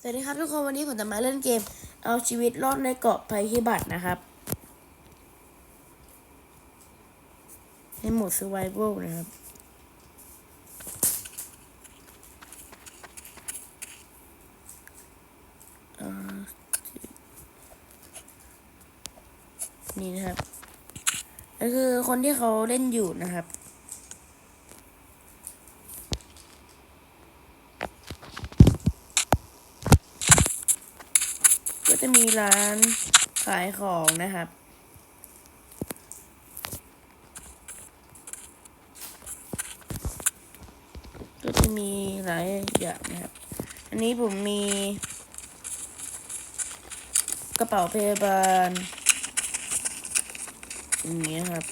สวัสดีครับทุกคนวันนี้ผมจะมาเล่นเกม เอาชีวิตรอดในเกาะภัยพิบัตินะครับ ในโหมด survival นะครับ นี่นะครับก็คือคนที่เขาเล่นอยู่นะครับ ก็จะมีร้านขายของนะครับ ก็จะมีหลายอย่างนะครับ อันนี้ผมมี กระเป๋าพยาบาลอย่างนี้ครับ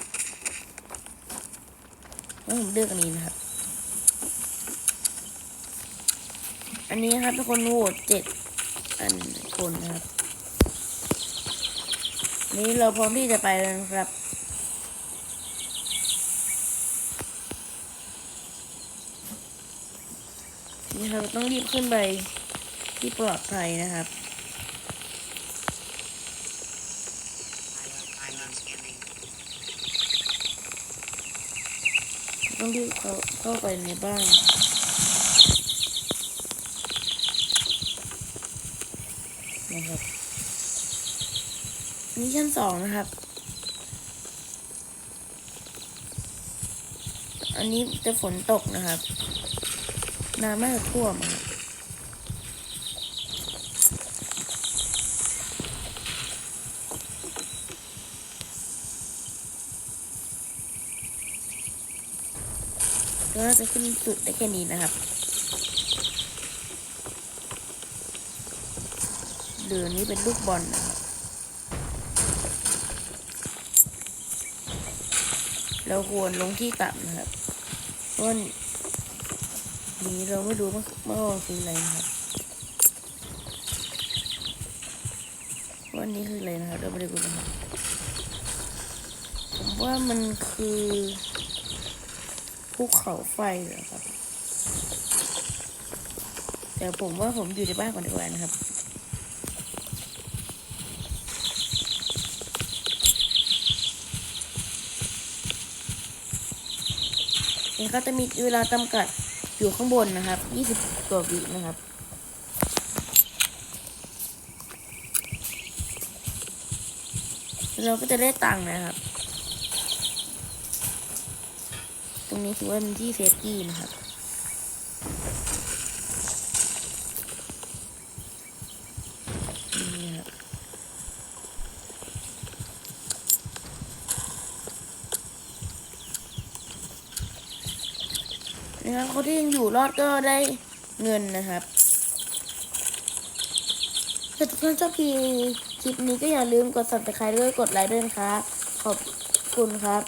แล้วผมเลือกอันนี้นะครับ อันนี้ครับทุกคนโหวตเจ็ด อันคนนะครับ นี้เราพร้อมที่จะไปแล้วนะครับนี่ครับต้องรีบขึ้นไปที่ปลอดภัยนะครับต้องรีบเข้าเข้าไปในบ้าน นะครับนี่ชั้นสองนะครับ อันนี้จะฝนตกนะครับ น้ำน่าจะท่วมครับก็น่าจะขึ้นจุดได้แค่นี้นะครับ เดือนนี้เป็นลูกบอลนะครับเราควรลงที่ต่ำนะครับเพราะนี้เราไม่รู้ว่าเมื่อวานคืออะไรนะครับว่านี้คืออะไรนะครับเราไม่ได้รู้นะครับผมว่ามันคือภูเขาไฟเหรอครับ แต่ผมว่าผมอยู่ในบ้านก่อนดีกว่านะครับ เนี่ก็จะมีเวลาจำกัดอยู่ข้างบนนะครับ 20กว่าวินะครับ เราก็จะได้ตังค์นะครับ ตรงนี้ถือว่าเป็นที่เซฟตี้นะครับ นี่ครับ นะครับคนที่ยังอยู่รอดก็ได้เงินนะครับถ้าทุกท่านชอบคลิปนี้ก็อย่าลืมกด subscribe ด้วยกดไลค์ด้วยนะครับขอบคุณครับ